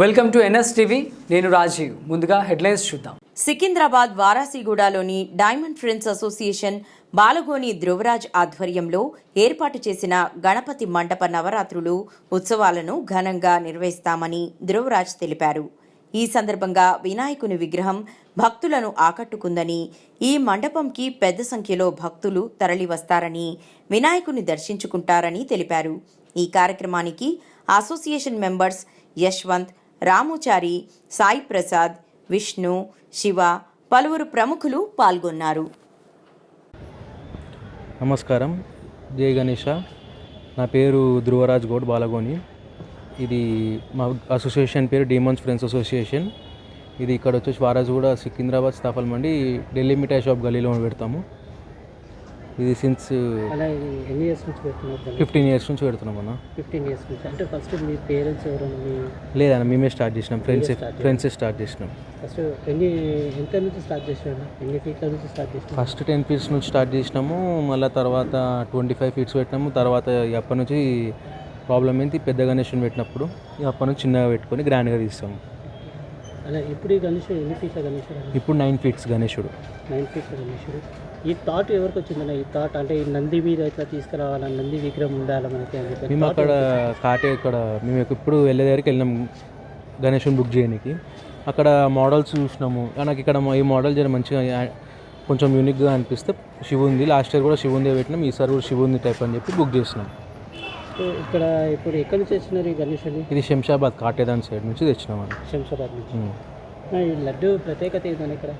Welcome to NS TV నేను రాజీవ్. ముందుగా headlines చూద్దాం. Secunderabad వారాసిగూడలోని diamond friends association Balagoni Dhruvaraj ఆధ్వర్యంలో ఏర్పాటు చేసిన గణపతి మండప నవరాత్రులు ఉత్సవాలను ఘనంగా నిర్వహిస్తామని ధ్రువరాజ్ తెలిపారు. ఈ సందర్భంగా వినాయకుని విగ్రహం భక్తులను ఆకట్టుకుందని ఈ మండపంకి పెద్ద సంఖ్యలో భక్తులు తరలివస్తారని వినాయకుని దర్శించుకుంటారని తెలిపారు. ఈ కార్యక్రమానికి అసోసియేషన్ మెంబర్స్ యశ్వంత్ రాముచారి సాయి ప్రసాద్ విష్ణు శివ పలువురు ప్రముఖులు పాల్గొన్నారు. నమస్కారం. జయ గణేష. నా పేరు ధ్రువరాజ్ గౌడ్ బాలగోని. ఇది మా అసోసియేషన్ పేరు డీమన్స్ ఫ్రెండ్స్ అసోసియేషన్ ఇది ఇక్కడ వచ్చేసి వారాజ్ కూడా సికింద్రాబాద్ స్థాపల్ మండి ఢిల్లీ మిఠాయి షాప్ గలీలో పెడతాము. ఇది సిన్స్ ఎన్ని ఇయర్స్ నుంచి పెడుతున్నారు ఫిఫ్టీన్ ఇయర్స్ నుంచి పెడుతున్నాం అన్న. ఫిఫ్టీన్ ఇయర్స్ నుంచి. అంటే ఫస్ట్ మీ పేరెంట్స్ ఎవరైనా మీ లేదన్న మేమే స్టార్ట్ చేసినాం. ఫ్రెండ్స్ ఫ్రెండ్స్ స్టార్ట్ చేసినాం. ఫస్ట్ ఎన్ని ఎంత నుంచి స్టార్ట్ చేసారు ఎన్ని ఫీట్ల నుంచి స్టార్ట్ చేసినారు? ఫస్ట్ టెన్ ఫీట్స్ నుంచి స్టార్ట్ చేసినాము. మళ్ళీ తర్వాత ట్వంటీ ఫైవ్ ఫీట్స్ పెట్టినాము. తర్వాత అప్పటి నుంచి ప్రాబ్లం ఏంటి పెద్ద గణేషన్ పెట్టినప్పుడు అప్పటి నుంచి చిన్నగా పెట్టుకొని గ్రాండ్గా తీస్తాము. అలా ఇప్పుడు ఈ గణేశుడు ఎన్ని ఫీట్ల గణేశుడు ఇప్పుడు నైన్ ఫీట్స్ గణేశుడు నైన్ ఫీట్ల గణేశుడు ఈ థాట్ ఎవరికి వచ్చిందన్న ఈ థాట్ అంటే ఈ నంది మీద ఇట్లా తీసుకురావాలని నంది విగ్రహం ఉండాలి మనకి అని చెప్పి? మేము అక్కడ కాటే ఇక్కడ మేము ఇప్పుడు వెళ్ళే దగ్గరికి వెళ్ళినాం గణేషుని బుక్ చేయడానికి అక్కడ మోడల్స్ చూసినాము. నాకు ఇక్కడ ఈ మోడల్ జర మంచిగా కొంచెం యూనిక్గా అనిపిస్తే శివుంది. లాస్ట్ ఇయర్ కూడా శివుందే పెట్టినాం ఈసారి కూడా శివుంది టైప్ అని చెప్పి బుక్ చేసినాం. ఇక్కడ ఇప్పుడు ఎక్కడి నుంచి వచ్చినారు ఈ గణేశుని ఇది శంషాబాద్ కాటేదాన్ సైడ్ నుంచి తెచ్చినాం అని శంషాబాద్ నుంచి. ఈ లడ్డు ప్రత్యేకత ఏంటంటే ఇక్కడ?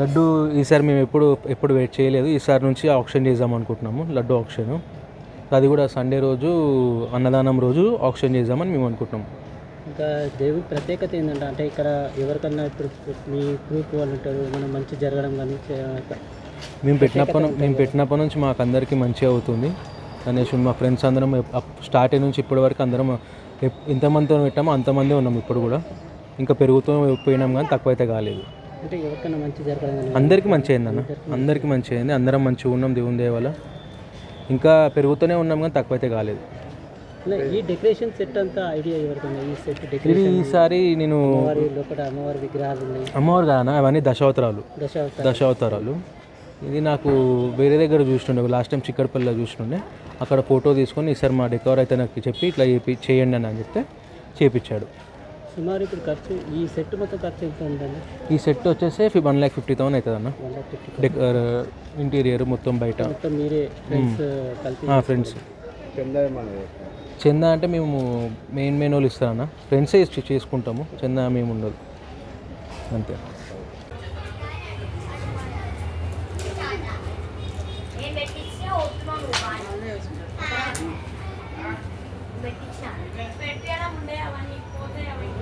లడ్డు ఈసారి మేము ఎప్పుడు ఎప్పుడు వెయిట్ చేయలేదు. ఈసారి నుంచి ఆప్షన్ చేద్దాం అనుకుంటున్నాము లడ్డు ఆప్షన్ అది కూడా సండే రోజు అన్నదానం రోజు ఆప్షన్ చేద్దామని మేము అనుకుంటున్నాం ఇంకా దేవుడి ప్రత్యేకత ఏంటంటే అంటే ఇక్కడ ఎవరికన్నా ఇప్పుడు మీ గ్రూప్ వాళ్ళు ఉంటారు మనం మంచి జరగడం కానీ మేము పెట్టినప్పటి మేము పెట్టినప్పటి నుంచి మాకు అందరికీ మంచిగా అవుతుంది. గణేష్ మా ఫ్రెండ్స్ అందరం స్టార్ట్ అయిన నుంచి ఇప్పటి వరకు అందరం ఎంతమందితో పెట్టామో అంతమందే ఉన్నాం ఇప్పుడు కూడా. ఇంకా పెరుగుతూ పోయినాం కానీ తక్కువ అయితే కాలేదు. అంటే ఎవరికైనా మంచి జరగడం కానీ అందరికీ మంచి అయింది అన్న అందరికీ మంచి అయింది అందరం మంచిగా ఉన్నాం దేవుని దయ వల్ల ఇంకా పెరుగుతూనే ఉన్నాం కానీ తక్కువ అయితే కాలేదు ఈ డెకరేషన్ సెట్ అంతా ఐడియా ఎవరికైనా? ఈ సెట్ ఇది డెకరేషన్ ఈసారి నేను అమ్మవారి లోపల అమ్మవారి విగ్రహాలు ఉన్నాయి. అమ్మవారు కాదన్న అవన్నీ దశావతారాలు. దశావతార దశావతారాలు. ఇది నాకు వేరే దగ్గర చూస్తుండే లాస్ట్ టైం చిక్కడపల్లిలో చూస్తుండే. అక్కడ ఫోటో తీసుకొని ఈసారి మా డెకవర్ అయితే నాకు చెప్పి ఇట్లా చేపి చేయండి అని చెప్తే చేపించాడు సుమారు ఇప్పుడు ఖర్చు ఈ సెట్ మొత్తం ఖర్చు ఎంత ఉందండి? ఈ సెట్ వచ్చేసి వన్ ల్యాక్ ఫిఫ్టీ థౌసండ్ అవుతుంది అన్న one lakh fifty deck interior మొత్తం బయట. మొత్తం మీరే ఫ్రెండ్స్ కలిపి ఫ్రెండ్స్. చందా అంటే మేము మెయిన్ మెయిన్ వాళ్ళు ఇస్తారన్న. ఫ్రెండ్సే ఇచ్చి చేసుకుంటాము. చందా మేము ఉండదు. అంతే. కొట్టు